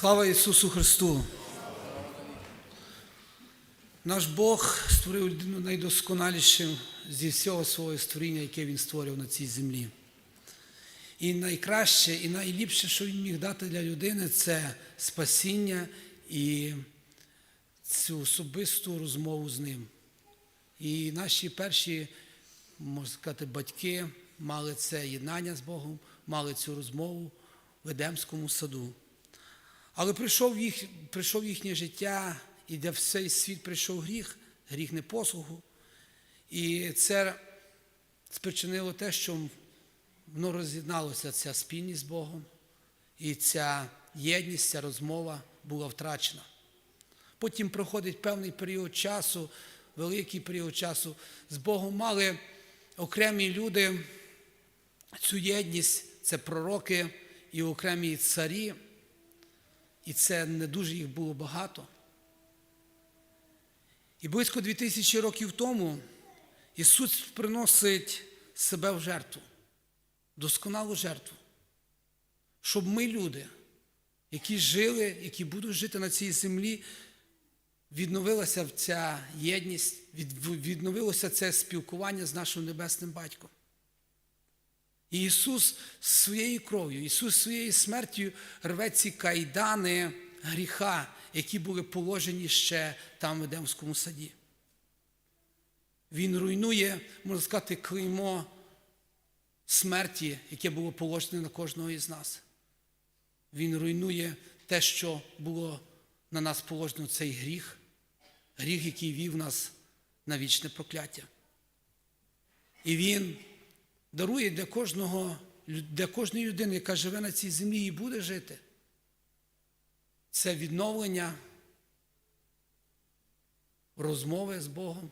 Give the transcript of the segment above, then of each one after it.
Слава Ісусу Христу! Наш Бог створив людину найдосконалішим зі всього свого створіння, яке Він створив на цій землі. І найкраще, і найліпше, що він міг дати для людини, це спасіння і цю особисту розмову з ним. І наші перші, можна сказати, батьки мали це єднання з Богом, мали цю розмову в Едемському саду. Але прийшов, їх, прийшов їхнє життя, і де всей світ прийшов гріх, гріх непослуху. І це спричинило те, що воно роз'єдналося ця спільність з Богом, і ця єдність, ця розмова була втрачена. Потім проходить певний період часу, великий період часу. З Богом мали окремі люди цю єдність, це пророки і окремі царі, і це не дуже їх було багато. І близько 2000 років тому Ісус приносить себе в жертву, досконалу жертву, щоб ми, люди, які жили, які будуть жити на цій землі, відновилася ця єдність, відновилося це спілкування з нашим небесним батьком. І Ісус своєю кров'ю, Ісус своєю смертю рве ці кайдани гріха, які були положені ще там в Едемському саді. Він руйнує, можна сказати, клеймо смерті, яке було положене на кожного із нас. Він руйнує те, що було на нас положено цей гріх, гріх, який вів нас на вічне прокляття. І Він дарує для кожного, для кожної людини, яка живе на цій землі і буде жити. Це відновлення розмови з Богом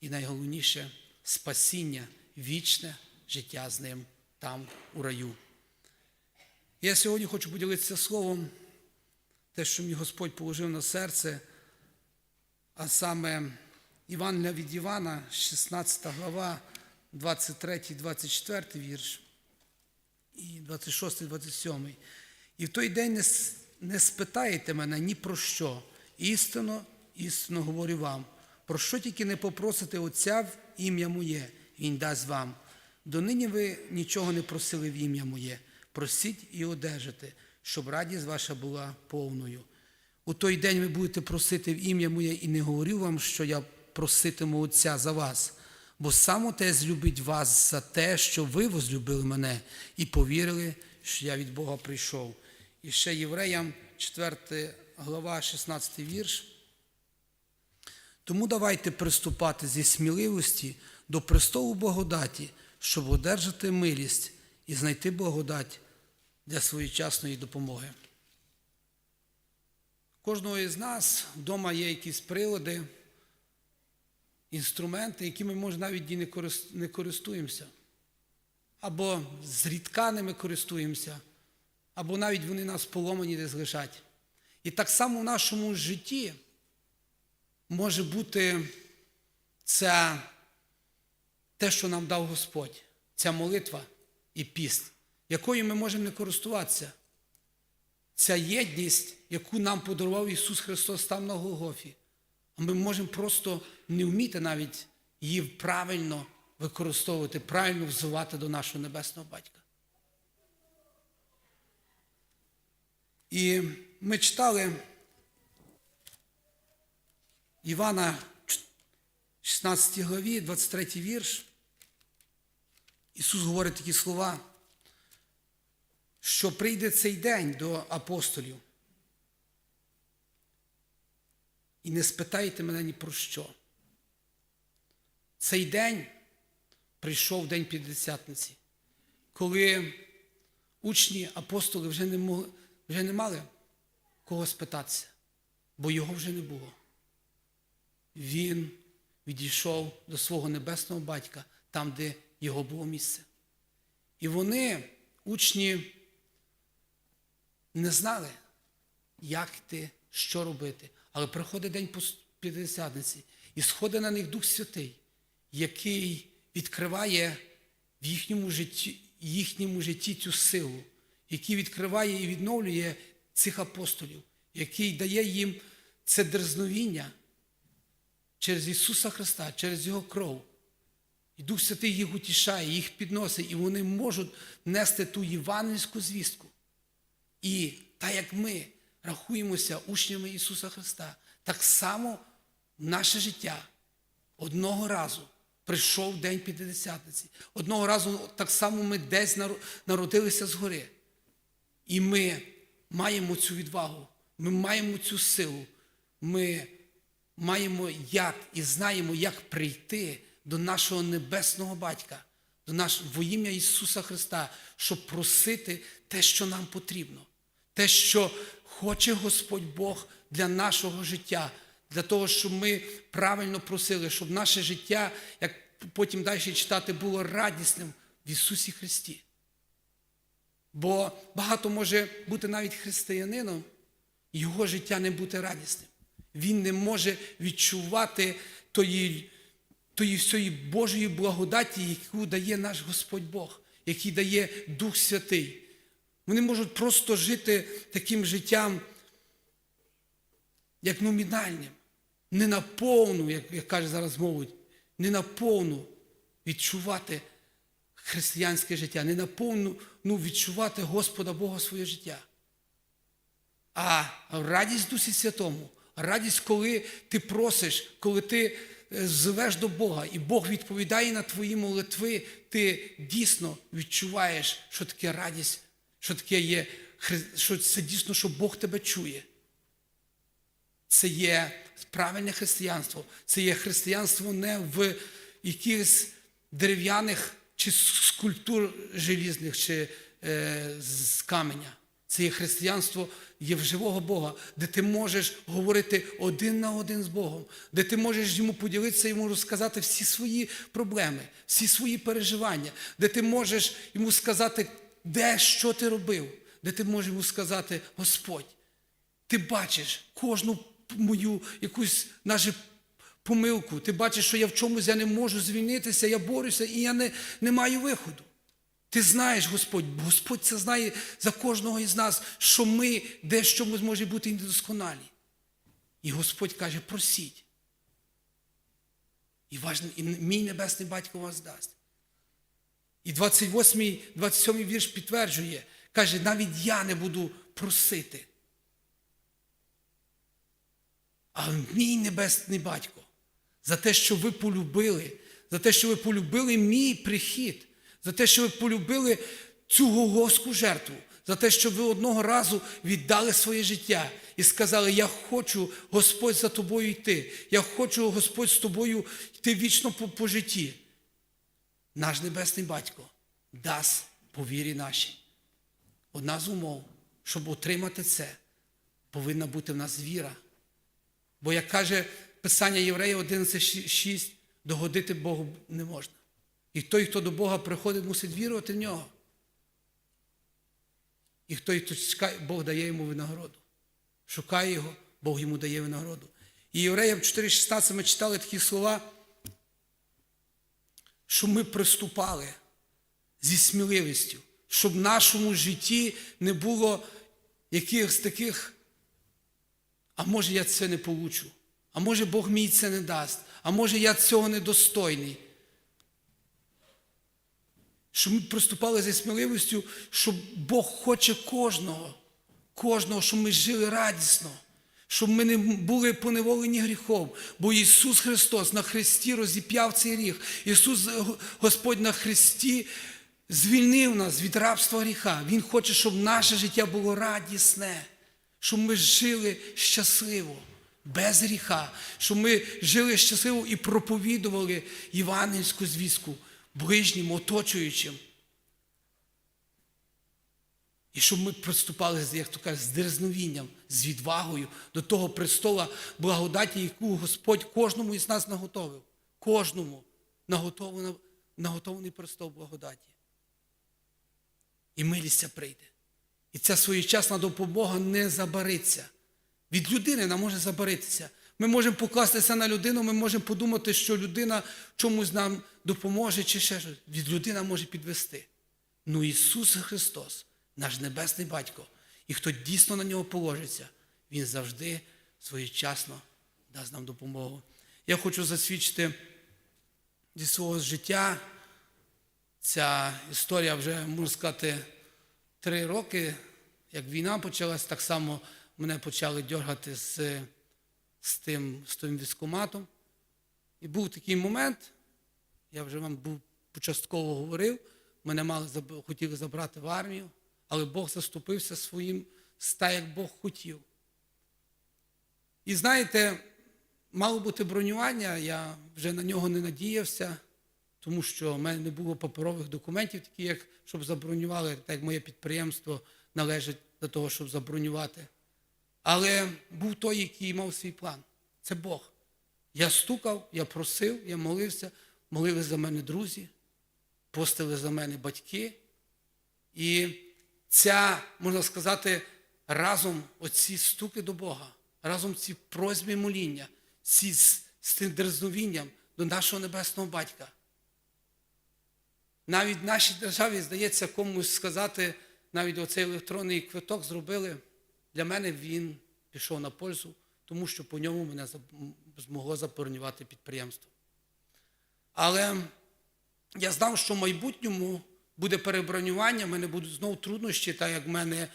і найголовніше спасіння, вічне життя з ним там, у раю. Я сьогодні хочу поділитися словом, те, що мій Господь положив на серце, а саме Іван від Івана, 16 глава, 23, 24 вірш, і 26, 27. І в той день не, не спитаєте мене ні про що. Істинно, істинно говорю вам. Про що тільки не попросите Отця в ім'я моє, Він дасть вам. Донині ви нічого не просили в ім'я моє. Просіть і одержите, щоб радість ваша була повною. У той день ви будете просити в ім'я моє, і не говорю вам, що я проситиму Отця за вас, бо сам Отець любить вас за те, що ви возлюбили мене і повірили, що я від Бога прийшов. І ще євреям, 4 глава, 16 вірш. Тому давайте приступати зі сміливості до престолу благодаті, щоб одержати милість і знайти благодать для своєчасної допомоги. Кожного із нас вдома є якісь прилади, інструменти, якими може навіть і не користуємося. Або зрідка ними користуємося, або навіть вони нас поломані десь лежать. І так само в нашому житті може бути це те, що нам дав Господь, ця молитва і піст, якою ми можемо не користуватися. Ця єдність, яку нам подарував Ісус Христос там на Голгофі. А ми можемо просто не вміти навіть її правильно використовувати, правильно взивати до нашого Небесного Батька. І ми читали Івана 16 главі, 23 вірш. Ісус говорить такі слова, що прийде цей день до апостолів. І не спитайте мене ні про що. Цей день прийшов день П'ятдесятниці, коли учні апостоли вже не, могли, вже не мали кого спитатися, бо його вже не було. Він відійшов до свого небесного батька, там, де його було місце. І вони, учні, не знали, як йти, що робити. Але приходить день П'ятдесятниці, і сходить на них Дух Святий, який відкриває в їхньому житті, їхньому житті цю силу, який відкриває і відновлює цих апостолів, який дає їм це дерзновіння через Ісуса Христа, через Його кров. І Дух Святий їх утішає, їх підносить, і вони можуть нести ту євангельську звістку. І так як ми рахуємося учнями Ісуса Христа, так само наше життя. Одного разу прийшов День П'ятидесятниці. Одного разу так само ми десь народилися згори. І ми маємо цю відвагу, ми маємо цю силу, ми маємо як і знаємо, як прийти до нашого небесного батька, до наш, во ім'я Ісуса Христа, щоб просити те, що нам потрібно, те, що хоче Господь Бог для нашого життя, для того, щоб ми правильно просили, щоб наше життя, як потім далі читати, було радісним в Ісусі Христі. Бо багато може бути навіть християнином, його життя не бути радісним. Він не може відчувати тої, тої всієї Божої благодаті, яку дає наш Господь Бог, який дає Дух Святий. Вони можуть просто жити таким життям, як номінальним, не наповну, як, як каже зараз мовить, не наповну відчувати християнське життя, не наповну ну, відчувати Господа Бога своє життя. А радість Дусі Святому, радість, коли ти просиш, коли ти е, звеш до Бога, і Бог відповідає на твої молитви, ти дійсно відчуваєш, що таке радість, що таке є, що це дійсно, що Бог тебе чує. Це є правильне християнство. Це є християнство не в якихось дерев'яних чи скульптур желізних, чи е, з каменя. Це є християнство є в живого Бога, де ти можеш говорити один на один з Богом, де ти можеш йому поділитися, йому розказати всі свої проблеми, всі свої переживання, де ти можеш йому сказати, де що ти робив, де ти можеш йому сказати, Господь, ти бачиш кожну мою якусь навіть помилку. Ти бачиш, що я в чомусь я не можу звільнитися, я борюся і я не, не маю виходу. Ти знаєш, Господь, Господь це знає за кожного із нас, що ми дещо ми зможе бути недосконалі. І Господь каже, просіть. І, ваш, і мій небесний батько вас дасть. І 28, 27 вірш підтверджує, каже, навіть я не буду просити. А мій небесний батько, за те, що ви полюбили, за те, що ви полюбили мій прихід, за те, що ви полюбили цю голгофську жертву, за те, що ви одного разу віддали своє життя і сказали: Я хочу, Господь, за тобою йти. Я хочу, Господь, з тобою йти вічно по, по житті. Наш небесний батько дасть по вірі нашій. Одна з умов, щоб отримати це, повинна бути в нас віра. Бо, як каже Писання Єврея 11.6, догодити Богу не можна. І той, хто до Бога приходить, мусить вірувати в нього. І той, хто чекає, Бог дає йому винагороду. Шукає його, Бог йому дає винагороду. І Євреям 4.16 ми читали такі слова, що ми приступали зі сміливістю, щоб в нашому житті не було якихось таких а може я це не получу, а може Бог мій це не дасть, а може я цього недостойний. Щоб ми приступали зі сміливістю, що Бог хоче кожного, кожного, щоб ми жили радісно, щоб ми не були поневолені гріхом. Бо Ісус Христос на Христі розіп'яв цей гріх. Ісус Господь на Христі звільнив нас від рабства гріха. Він хоче, щоб наше життя було радісне щоб ми жили щасливо, без гріха, щоб ми жили щасливо і проповідували євангельську звістку ближнім, оточуючим. І щоб ми приступали, як то кажуть, з дерзновінням, з відвагою до того престола благодаті, яку Господь кожному із нас наготовив. Кожному наготовлений, наготовлений престол благодаті. І милістя прийде. І ця своєчасна допомога не забариться. Від людини нам може забаритися. Ми можемо покластися на людину, ми можемо подумати, що людина чомусь нам допоможе чи ще щось. Від людини може підвести. Ну Ісус Христос, наш Небесний Батько, І хто дійсно на нього положиться, він завжди своєчасно дасть нам допомогу. Я хочу засвідчити зі свого життя. Ця історія вже, можна сказати, три роки, як війна почалась, так само мене почали дергати з, з тим, з тим військоматом. І був такий момент, я вже вам був початково говорив, мене мали хотіли забрати в армію, але Бог заступився своїм ста, як Бог хотів. І знаєте, мало бути бронювання, я вже на нього не надіявся, тому що в мене не було паперових документів, такі, як щоб забронювали, так як моє підприємство належить до того, щоб забронювати. Але був той, який мав свій план. Це Бог. Я стукав, я просив, я молився, молили за мене друзі, постили за мене батьки. І ця, можна сказати, разом оці стуки до Бога, разом ці просьби моління, ці з, з тим дерзновінням до нашого небесного батька. Навіть в нашій державі, здається, комусь сказати, навіть оцей електронний квиток зробили. Для мене він пішов на пользу, тому що по ньому мене змогло забронювати підприємство. Але я знав, що в майбутньому буде перебронювання, в мене будуть знову труднощі, так як в мене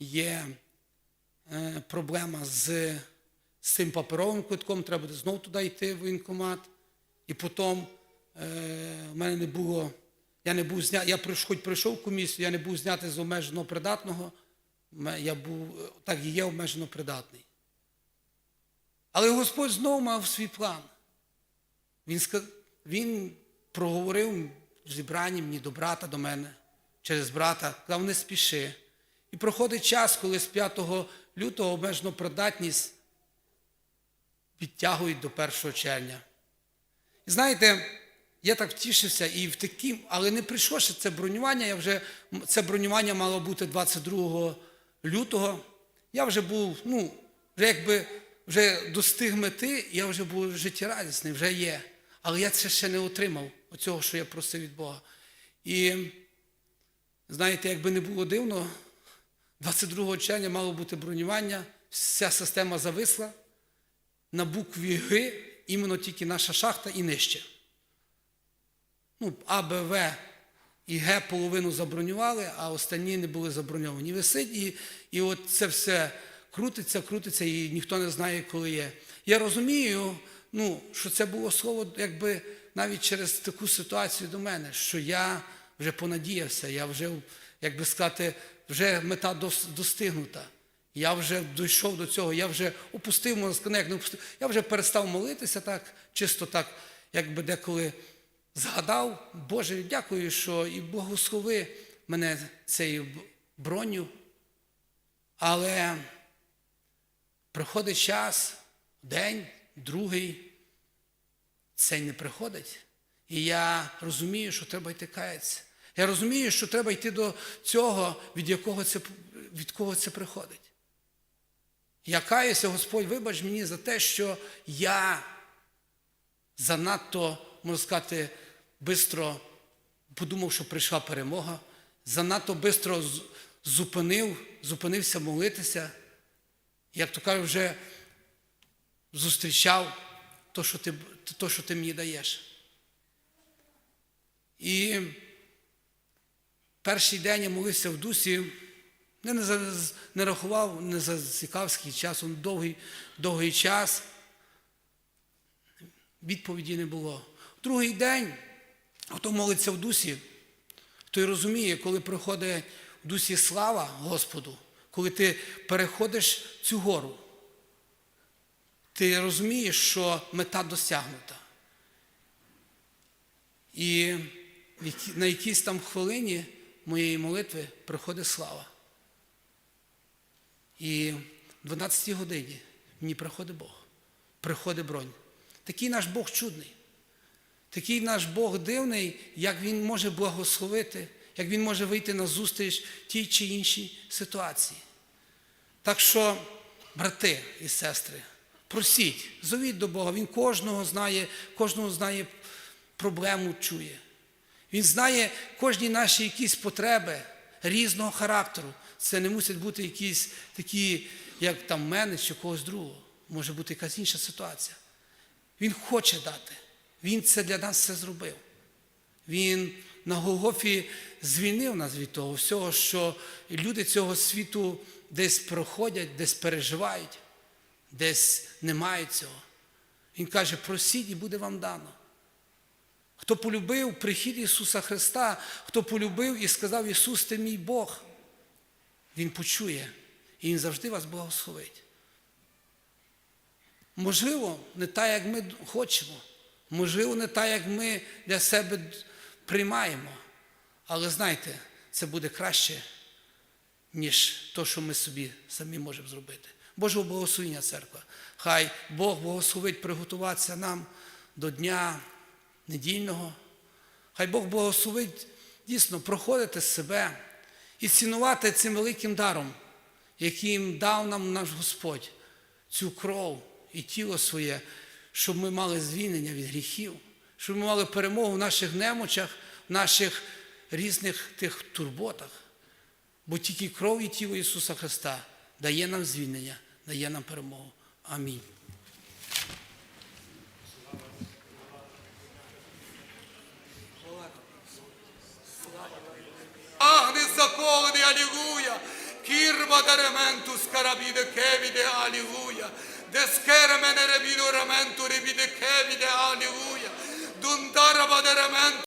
є е, проблема з, з цим паперовим квитком, треба буде знову туди йти в воєнкомат. І потім е, в мене не було, я не був зня, я хоч прийшов комісію, я не був знятий з обмежено придатного, я був, так і є обмежено придатний. Але Господь знову мав свій план. Він, він проговорив в зібранні мені до брата до мене через брата, сказав, не спіши. І проходить час, коли з 5 лютого обмежено придатність підтягують до 1 червня. І знаєте, я так втішився і в таким, але не прийшло ще це бронювання. Я вже, це бронювання мало бути 22 лютого. Я вже був, ну, вже якби вже достиг мети, я вже був життєрадісний, вже є. Але я це ще не отримав, оцього, що я просив від Бога. І знаєте, якби не було дивно, 22 червня мало бути бронювання, вся система зависла на букві Г, іменно тільки наша шахта і нижче. Ну, А, Б, В і Г половину забронювали, а останні не були заброньовані. Висить, і, і от це все крутиться, крутиться, і ніхто не знає, коли є. Я розумію, ну, що це було слово, якби навіть через таку ситуацію до мене, що я вже понадіявся, я вже, як би сказати, вже мета достигнута. Я вже дійшов до цього, я вже опустив, можна як опустив, я вже перестав молитися так, чисто так, якби деколи згадав, Боже, дякую, що і благослови мене цією броню. Але приходить час, день, другий, цей не приходить. І я розумію, що треба йти каятися. Я розумію, що треба йти до цього, від якого це, від кого це приходить. Я каюся, Господь, вибач мені за те, що я занадто, можна сказати, бистро подумав, що прийшла перемога, занадто бистро зупинив, зупинився молитися, як то кажуть, вже зустрічав то, що ти, то, що ти мені даєш. І перший день я молився в дусі, я не, не рахував, не засікав скільки часу, довгий, довгий час. Відповіді не було. Другий день, хто молиться в дусі, той розуміє, коли приходить в дусі слава Господу, коли ти переходиш цю гору, ти розумієш, що мета досягнута. І на якійсь там хвилині моєї молитви приходить слава. І в 12 годині мені приходить Бог, приходить бронь. Такий наш Бог чудний. Такий наш Бог дивний, як Він може благословити, як Він може вийти на зустріч тій чи іншій ситуації. Так що, брати і сестри, просіть, зовіть до Бога. Він кожного знає, кожного знає проблему чує. Він знає кожні наші якісь потреби різного характеру. це не мусять бути якісь такі, як там мене чи когось другого. Може бути якась інша ситуація. Він хоче дати. Він це для нас все зробив. Він на Голгофі звільнив нас від того всього, що люди цього світу десь проходять, десь переживають, десь не мають цього. Він каже, просіть і буде вам дано. Хто полюбив прихід Ісуса Христа, хто полюбив і сказав Ісус, ти мій Бог, Він почує і Він завжди вас благословить. Можливо, не так, як ми хочемо, можливо, не так, як ми для себе приймаємо. Але знайте, це буде краще, ніж то, що ми собі самі можемо зробити. Божого благословення, церква. Хай Бог благословить приготуватися нам до дня недільного. Хай Бог благословить дійсно проходити себе і цінувати цим великим даром, яким дав нам наш Господь, цю кров і тіло своє, щоб ми мали звільнення від гріхів, щоб ми мали перемогу в наших немочах, в наших різних тих турботах. Бо тільки кров і тіло Ісуса Христа дає нам звільнення, дає нам перемогу. Амінь. Агне заколений, алілуя. Кірба даременту скарабіде кевіде, алілуя. Дескере мене ребіду ременту ребіде кевіде, алілуя. Дундараба даременту